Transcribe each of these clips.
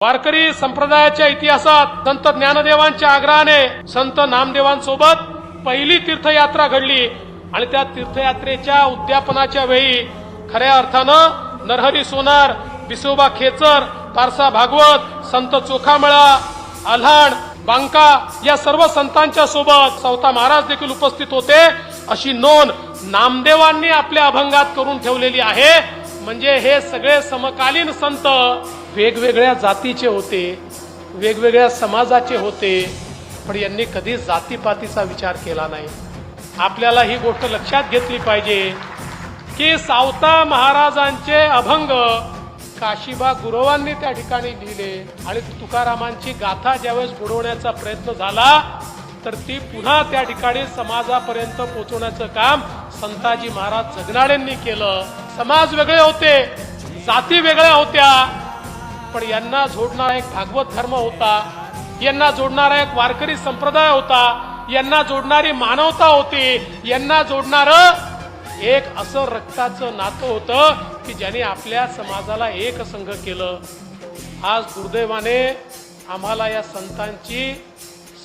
वारकरी संप्रदायाच्या इतिहासात संत ज्ञानदेवांच्या आग्रहाने संत नामदेवांसोबत पहिली तीर्थयात्रा घडली आणि त्या तीर्थयात्रेच्या उद्यापनाच्या वेळी खऱ्या अर्थानं नरहरी सोनार विसोबा खेचर पारसा भागवत संत चोखामळा आल्हाण बांका या सर्व संतांच्या सोबत सवता महाराज देखील उपस्थित होते अशी नोंद नामदेवांनी आपल्या अभंगात करून ठेवलेली आहे. म्हणजे हे सगळे समकालीन संत वेगवेगळ्या जातीचे होते वेगवेगळ्या समाजाचे होते पण यांनी कधी जातीपातीचा विचार केला नाही. आपल्याला ही गोष्ट लक्षात घेतली पाहिजे की सावता महाराजांचे अभंग काशीबा गुरवांनी त्या ठिकाणी लिहिले आणि तुकारामांची गाथा ज्यावेळेस बुडवण्याचा प्रयत्न झाला तर ती पुन्हा त्या ठिकाणी समाजापर्यंत पोहोचवण्याचं काम संताजी महाराज जगनाळेंनी केलं. समाज वेगळे होते जाती वेगळ्या होत्या पण यांना जोडणारा एक भागवत धर्म होता यांना जोडणारा एक वारकरी संप्रदाय होता यांना जोडणारी मानवता होती यांना जोडणार एक असं रक्ताचं नातं होतं की ज्याने आपल्या समाजाला एक संघ केलं. आज दुर्दैवाने आम्हाला या संतांची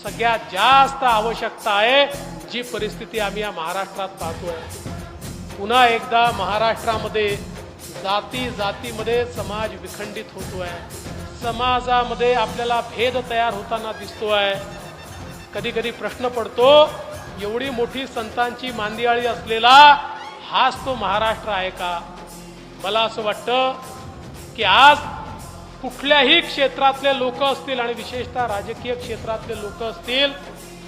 सगळ्यात जास्त आवश्यकता आहे जी परिस्थिती आम्ही या महाराष्ट्रात पाहतोय. पुन्हा एकदा महाराष्ट्रामध्ये जाती जातीमध्ये समाज विखंडित होतो आहे समाजामध्ये आपल्याला भेद तयार होताना दिसतोय. कधी कधी प्रश्न पडतो एवढी मोठी संतांची मांदियाळी असलेला हाच तो महाराष्ट्र आहे का? मला असं वाटतं की आज कुठल्याही क्षेत्रातले लोक असतील आणि विशेषतः राजकीय क्षेत्रातले लोक असतील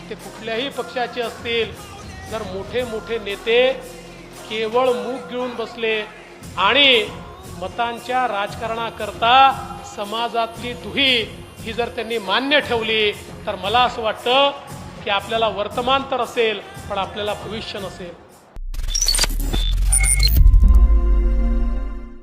ते कुठल्याही पक्षाचे असतील जर मोठे मोठे नेते केवळ मूग गिळून बसले आणि मतांच्या राजकारणाकरता समाजातली दुही ही जर त्यांनी मान्य ठेवली तर मला असं वाटतं की आपल्याला वर्तमान तर असेल पण आपल्याला भविष्य नसेल.